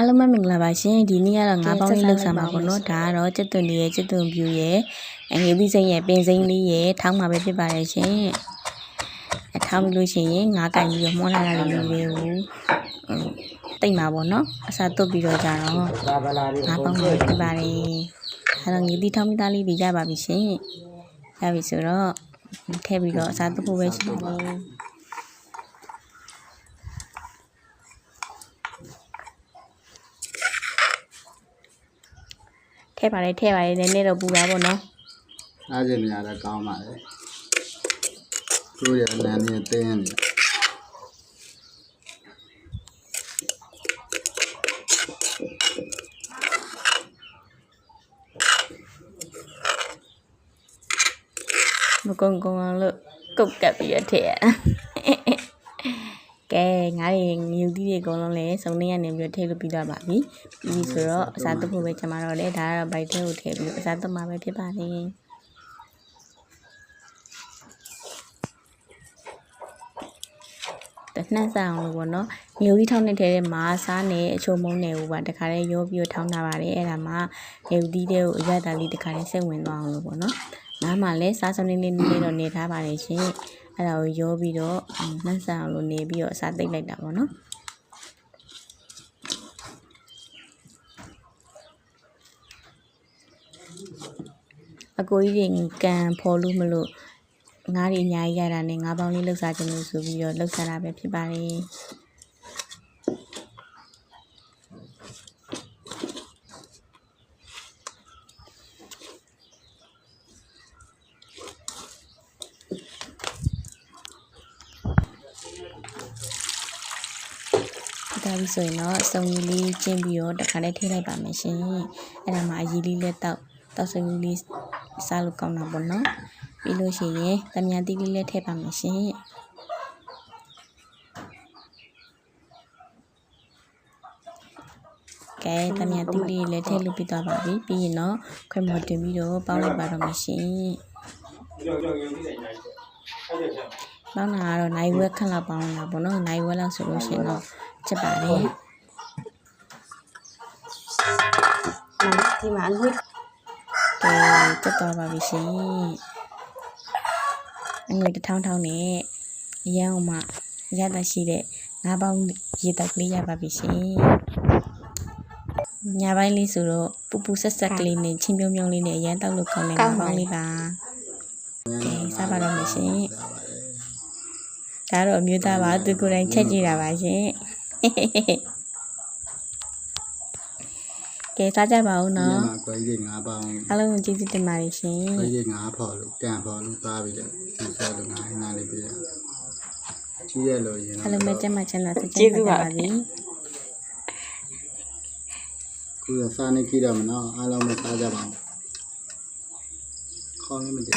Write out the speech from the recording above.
အားလုံးပဲမင်္ဂလာပါရှင်ဒီနေ့ကတော့ငါးပေါင်းလေးလောက်ဆာမှာပေါ့နော်ဒါကတော့ကျက်သွန်လေးရဲ့ကျက်သွန်ပြူရဲ့အငယ်သီးစိမ့်ရဲ့ပင်စိမ့်လေးရဲ့ထောင်းမှာပဲဖြစ်ပါတယ်ရှင်အထောင်းပြီးလို့ရှိရင်ငါးကင်ပြီးတော့မှွန်းလာတာလေးမျိုးလေးကိုတိတ်မှာပေါ့နော်အစားတုတ်ပြီးတော့ကြတော့လာဗလာလေးငါးပေါင်းလေးဖြစ်ပါတယ်အဲ့တော့ငေသီးထောင်းမိသားလေးတွေရပါပြီရှင်ရပြီဆိုတော့ထည့်ပြီးတော့အစားတုတ်ဖို့ပဲရှိပါတယ် ထည့်ပါတယ်ထည့်ပါတယ်နည်းနည်းတော့ပူတာပေါ့နော်အားကျင်နေရတာကောင်းပါလေသူ့ရဲ့နာနေတင်းနေမကုန်းကုန်းအောင်လို့ကုတ်ကပ်ပြီးရထည့်ရကဲ ငါးတွေမြူတီးတွေအကုန်လုံးလည်းစုံနေရနေပြီးတော့ထည့်လို့ပြီးတော့ပါပြီပြီးပြီဆိုတော့အစားတုပ်ဖို့ပဲကျွန်မတော့လေဒါကတော့ဘိုက်ထဲကိုထည့်ပြီးအစားတုပ်မှာပဲဖြစ်ပါတယ်တနှက်ဆောင်လို့ပေါ့နော်မျိုးကြီးထောင်းနေထဲထဲမှာစားနေအချိုမုံနေဘူးပါတခါတည်းရောပြီးတော့ထောင်းထားပါတယ်အဲ့ဒါမှမျိုးတီးတဲ့ကိုအရတာလေးတခါတည်းစိတ်ဝင်သွားအောင်လို့ပေါ့နော်နားမှာလည်းစားစုံလေးလေးနည်းနည်းတော့နေထားပါတယ်ရှင် အဲ့ဒါကိုရောပြီးတော့နှက်ဆောင်လို့နေပြီးတော့အစားသိမ့်လိုက်တာပေါ့နော်အကိုကြီးတွေကန်ဖော်လို့မလို့ငါးတွေအများကြီးရတာနဲ့ငါးပေါင်းလေးလှုပ်စားခြင်းလို့ဆိုပြီးတော့လှုပ်စားတာပဲဖြစ်ပါတယ် ဒါပြီးဆိုရင်တော့အစုံကြီးလေးကျင်းပြီးတော့တစ်ခါတည်းထည့်လိုက်ပါမယ်ရှင်အဲ့ဒါမှအကြီးလေးလက်တော့တောက်စုံကြီးလေးစားလို့ကောင်းတာပေါ့နော်ပြီးလို့ရှိရင်တမန်တီးလေးလည်းထည့်ပါမယ်ရှင်ကဲတမန်တီးလေးလည်းထည့်လို့ပြီးသွားပါပြီပြီးရင်တော့ခွဲမော်တင်ပြီးတော့ပေါင်းလိုက်ပါတော့မယ်ရှင်ပေါင်းတာက တော့နိုင်ဝက်ခန့်လောက်ပေါင်းတာပေါ့နော်နိုင်ဝက်လောက်ဆိုလို့ရှိရင်တော့ချက်ပါတယ်ဒီမှာအငွေ့ကဲတက်သွားပါပြီရှင်အငွေတစ်ထောင်းထောင်းနဲ့အရန်အောင်မှရတတ်ရှိတဲ့ငါးပေါင်းရေတောက်ကလေးရပါပြီရှင်ညပိုင်းလေးဆိုတော့ပူပူဆက်ဆက်ကလေးနဲ့ချင်းပြုံးပြုံးလေးနဲ့အရန်တောက်လို့ကောင်းတဲ့ငါးပေါင်းလေးပါကဲစားပါတော့မယ်ရှင် ဒါတော့အမျိုးသားပါသူကိုယ်တိုင်ချက်ကြည့်တာပါရှင်ကဲစားကြပါဦးဒီနော်မှာခွဲကြီးငါးပေါင်းအားလုံးကိုကျေးဇူးတင်ပါတယ်ရှင်ခွဲကြီးငါးဖော်လို့ကန်ဖော်လို့သားပြီးတော့ဒီစားလို့ငါးငါးလေးပြရကြီးရလို့ရင်အားလုံးပဲကျမ်းမချမ်းသာစိတ်ချမ်းသာကြပါစေခုစားနေကြည့်တော့မနော်အားလုံးပဲစားကြပါဦးခေါင်းလေးမတည်